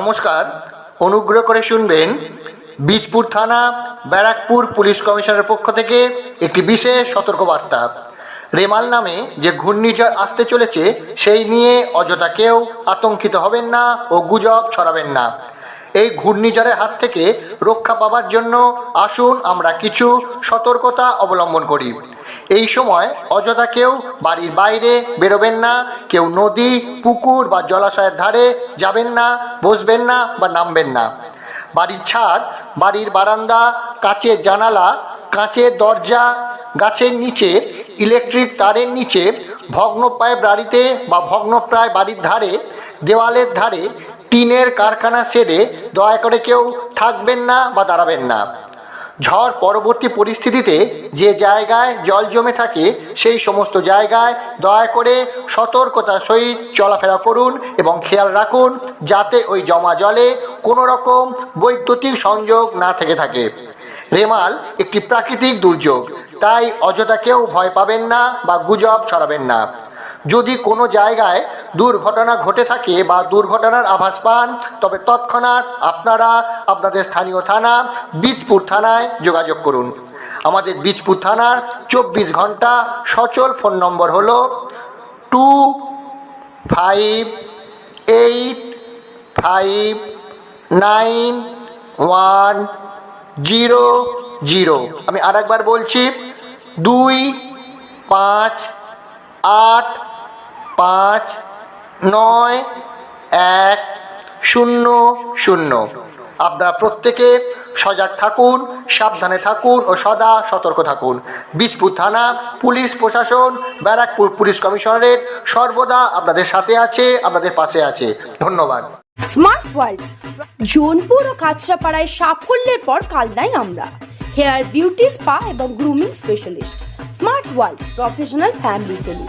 নমস্কার। অনুগ্রহ করে শুনবেন বীজপুর থানা, ব্যারাকপুর পুলিশ কমিশনের পক্ষ থেকে একটি বিশেষ সতর্কবার্তা। রেমাল নামে যে ঘূর্ণিঝড় আসতে চলেছে, সেই নিয়ে অযথা কেউ আতঙ্কিত হবেন না ও গুজব ছড়াবেন না। এই ঘূর্ণিঝড়ের হাত থেকে রক্ষা পাবার জন্য আসুন আমরা কিছু সতর্কতা অবলম্বন করি। এই সময় অযথা কেউ বাড়ির বাইরে বেরোবেন না, কেউ নদী, পুকুর বা জলাশয়ের ধারে যাবেন না, বসবেন না বা নামবেন না। বাড়ির ছাদ, বাড়ির বারান্দা, কাচের জানালা, কাঁচের দরজা, গাছের নিচে, ইলেকট্রিক তারের নিচে, ভগ্নপ্রায় বাড়িতে বা ভগ্নপ্রায় বাড়ির ধারে, দেওয়ালের ধারে টিনের কারখানা সেরে দয়া করে কেউ থাকবেন না বা দাঁড়াবেন না। ঝড় পরবর্তী পরিস্থিতিতে যে জায়গায় জল জমে থাকে, সেই সমস্ত জায়গায় দয়া করে সতর্কতার সহিত চলাফেরা করুন এবং খেয়াল রাখুন যাতে ওই জমা জলে কোনো রকম বৈদ্যুতিক সংযোগ না থেকে থাকে। রেমাল একটি প্রাকৃতিক দুর্যোগ, তাই অযথা কেউ ভয় পাবেন না বা গুজব ছড়াবেন না। যদি কোনো জায়গায় দুর্ঘটনা ঘটে থাকে বা দুর্ঘটনার আভাস পান, তবে তৎক্ষণাৎ আপনারা আপনাদের স্থানীয় থানা, বীজপুর থানায় যোগাযোগ করুন। আমাদের বীজপুর থানার চব্বিশ ঘণ্টা সচল ফোন নম্বর হলো two five eight five nine one zero zero. আমি আরেকবার বলছি, দুই পাঁচ আট পাঁচ নয়, এক, শূন্য শূন্য। আপনারা প্রত্যেকে সজাগ থাকুন, সাবধানে থাকুন ও সদা সতর্ক থাকুন। বিজপুর থানা পুলিশ প্রশাসন, ব্যারাকপুর পুলিশ কমিশনারেট সর্বদা আপনাদের সাথে আছে, আপনাদের পাশে আছে। ধন্যবাদ। স্মার্ট ওয়ার্ল্ড, জোনপুর ও কাঁচরাপাড়ায় সাফল্যের পর কালনাই আমরা। হেয়ার বিউটি স্পা এবং grooming specialist, smart world professional family salon.